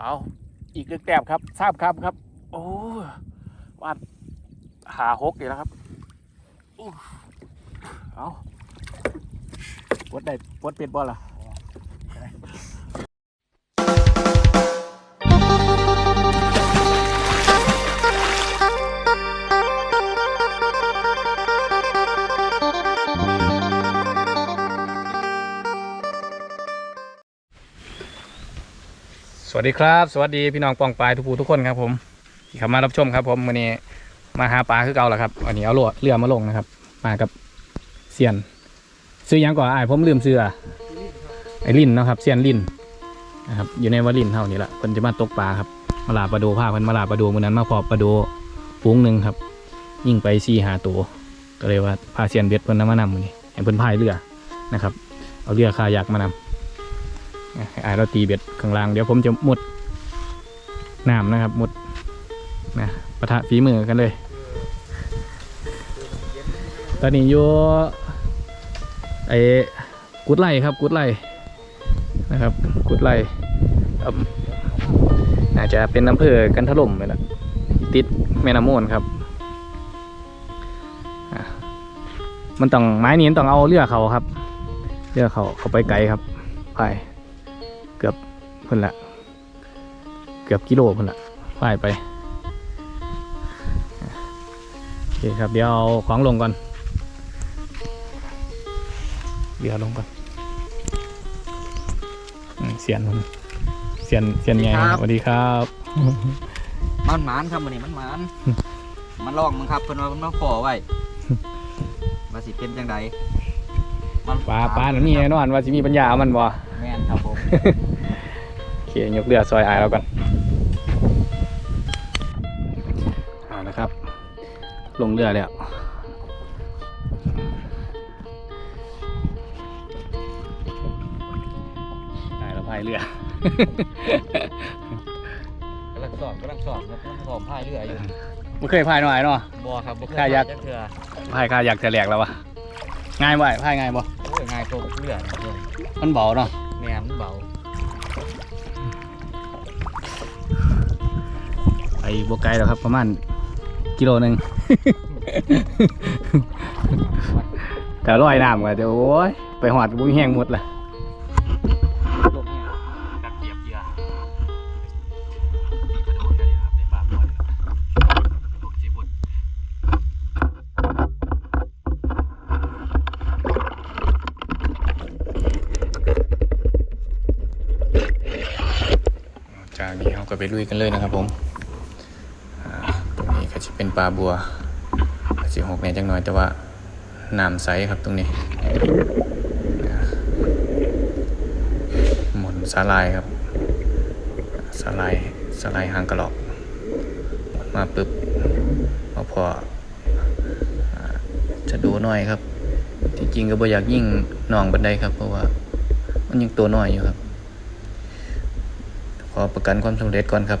เอาอีกหนึ่งแต้มครับทราบครับครับ โอ้วาดหาหกอยู่แล้วครับอเอาปวดได้ปวดเป็ดบอลล่ะ วัสดีครับ สวัสดีพี่น้องปองปลายทุกผู้ทุกคนครับผมที่เข้ามารับชมครับ ผมวันนี้มาหาปลาคือเก่าแหละครับวันนี้เอาเรือเรือมาลงนะครับ มากับเซียน ซื้อยังก่อนไอ้ผมลืมซื้อไอ้ลินนะครับเซียนลินนะครับอยู่ในวาลินเท่านี้แหละเพิ่นจะมาตกปลาครับมาลาปลาโดผ้าพิ่นมาลาปลาโดมื้อนั้นมาพอปลาโดปุ้งหนึ่งครับ ยิ่งไปสี่หาตัวก็เลยว่าพาเซียนเบ็ดเพิ่นนำมานำมื้อนี้ให้เพิ่นพายเรือนะครับ เอาเรือคายักมานำ ให้อเราตีเบ็ดข้างล่างเดี๋ยวผมจะมุดน้ำนะครับมุดนะปะทะฝีมือกันเลย ตอนนี้อยู่ไอ้กุดไล่ครับกุดไล่นะครับกุดไล่อำน่าจะเป็นอำเภอกันทล่มเลยละติดแม่น้ำมูลครับมันต้องไม้นี้ต้องเอาเรือเขาครับเรือเขาเขาไปไกลครับพายเกือบเพิ่นละเกือบกิโลเพิ่นละว่ายไปโอเคครับเดี๋ยวเอาของลงก่อนเดี๋ยวลงก่อนอืมเสียนผมเสียนเสียนใหญ่ครับ สวัสดีครับมันหมานครับวันนี้มันหมาน มันลองมึงครับเพิ่นว่าเพิ่นมาขอไว้ว่าสิเป็นจังใดมันปลาปลาหนังนี้แน่นอนว่าสิมีปัญญาเอามันบ่แม่นครับผมโอ เคยกเรือซอยอายแล้วก่อนเอาละครับ ลงเรือแล้วอายแล้วพายเรือกำลังสอบกำลังสอบครับกำลังสอบพายเรืออยู่ไม่เคยพายหน่อยเนาะ บ่ครับบ่เคคายักจัเถื่อพายข้าอยากจะแหลกแล้ววะง่ายบ่ไอ้พายง่ายบ่โอ้ยง่ายตัวเรือนะเพื่อนมันเบาเนาะแม่นมันเบา ไปบวกไกลแล้วครับ ประมาณกิโลหนึ่ง แต่ลอยน้ำกันเดี๋ยวโอ้ยไปหอดบุ้งแห้งหมดละละจากนี้เราก็ไปลุยกันเลยนะครับผมอ่าตรงนี้ก็จะ เป็นปลาบัวก็จะหกแน่จังหน่อยแต่ว่าน้ำใสครับตรงนี้หมุนสาลายครับสาลายสาลายหางกระหลอกหมุนมาปึ๊บพอพออ่าจะดูหน่อยครับที่จริงก็บ่อยากยิ่งหน่องบันไดครับ เพราะว่ามันยังตัวน้อยอยู่ครับ ขอประกันความสำเร็จก่อนครับ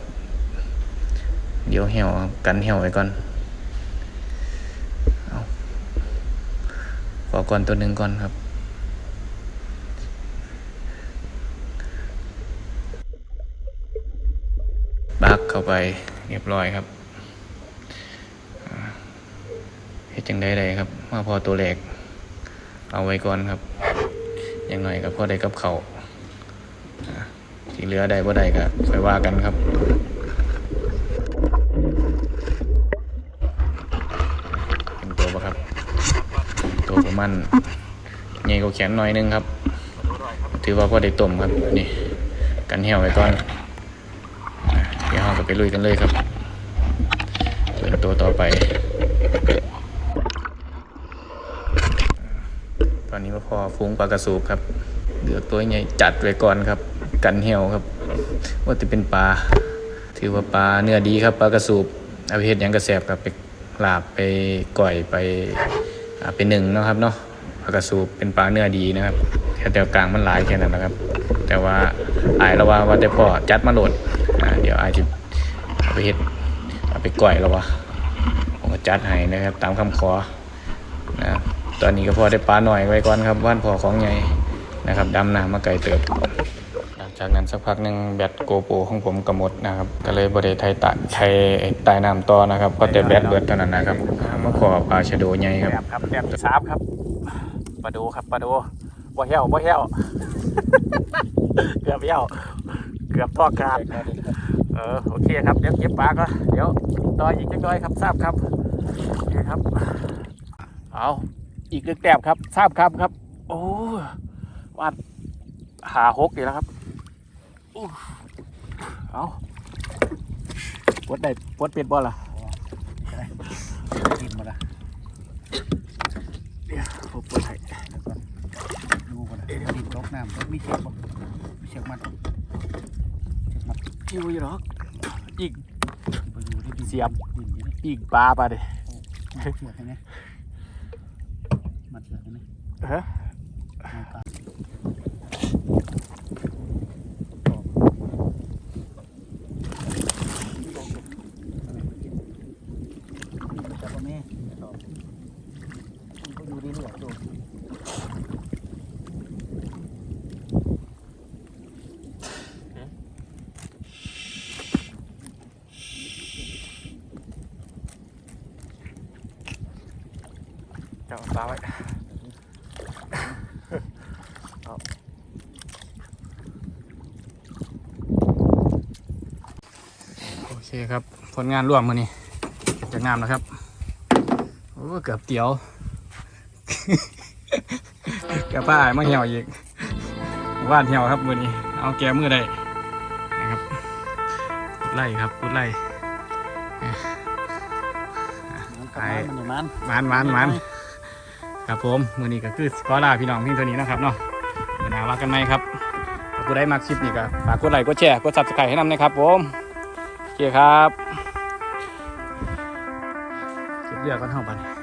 เดี๋ยวเหี่ยวครับกันเหี่ยวไว้ก่อนขอก่อนตัวหนึ่งก่อนครับ บักเข้าไปเรียบร้อยครับเฮ็ดจังได้ใดครับมาพอตัวแรกเอาไว้ก่อนครับ อย่างหน่อยก็พอได้กับเขาวอ่าที่เหลือได้บ่ได้ก็ค่อยว่ากันครับ เป็นตัวปะครับ ตัวประ มาณใหญ่กว่าแขนหน่อยนึงครับ ถือว่าพอได้ต้มครับนี่ กันเหี่ยวไว้ก่อนเดี๋ยวเราก็ไปลุยกันเลยครับเปิดตัวต่อไป ตอนนี้มาพอฟุ้งปลากระสูบครับเดือกตัวใหญ่จัดไว้ก่อนครับ กันเหี่ยวครับ ว่าจะเป็นปลาถือว่าปลาเนื้อดีครับปลา กระสูบเอาไปเห็ดยังกระแสบครับไปลาบไปก่อยไป อ่าไปหนึ่งนะครับเนาะปลากระสูบเป็นปลาเนื้อดีนะครับแค่แต่กลางมันหลายแค่นั้นนะครับ แต่ว่าอายเราว่าว่าแต่พอจัดมาโหลดเดี๋ยวอายจะเอาไปเห็ดเอาไปก่อยแล้ววะผมก็จัดให้นะครับ ตามคำขอนะตอนนี้ก็พอได้ปลาหน่อยไว้ก่อนครับว่านพอของใหญ่นะครับดำน้ำมาไกลเติบ จากนั้นสักพักหนึ่งแบตโกโปรของผมก็หมดนะครับ ก็เลยบริไทยตะไทยใต้น้ำต่อนะครับเพราะแต่แบตเบิดเท่านั้นนะครับมาขอปลาชะโดใหญ่ครับครับแบบสามครับปลาดูครับปลาดูบ่เหี้ยวบ่เหี้ยวเกือบเหี้ยวเกือบทอดขาดเออโอเคครับเดี๋ยวเก็บปลาก็เดี๋ยวต่ออีกจักหน้อยครับทราบครับโอเคครับ เอาอีกลึกแต้มครับทราบครับครับ โอ้วาดหาหกอีกแล้วครับ เอาปวดได้ปวดเป็ดบอลล่ะกินมาละเดี๋ยวผมปวดให้ดูก่อนนะดินตกน้ำตกมีเชือกบ่มีเชือกมัดเชือกมัดอยู่อยู่หรอกอีกไปอยู่ที่ดินเสียบดินอยู่นี่อีกปลาปลาดิมัดเชือกให้ไหมมัดเชือกให้ไหมฮะ ไม่ปลาจับเอาแม่ต่อมั นก็อยู่เรื่อยๆดูจ้าปลาไว้โอเคครับ ผลงานร่วมมือนี้จากน้ำนะครับ โอ้ เกือบเตี๋ยว เกือบป้าอายมาเหี่ยวอีกว่านเหี่ยวครับมือนี้ เอาแก้มือได้นะครับกุดไล่ครับกุดไล่มันกลับบ้านมันอยู่มันมันมันมันครับผมมือนี้ก็คือขอลาพี่น้องเพียงเท่านี้นะครับเนาะเดี๋ยวหนาว่ากันไหมครับถ้าผู้ใดมาคลิปนี้ก็ฝากกดไลค์กดแชร์กดซับสไครต์ให้นำนะครับผมโอเคครับเก็บเรือกันเท่าบัดน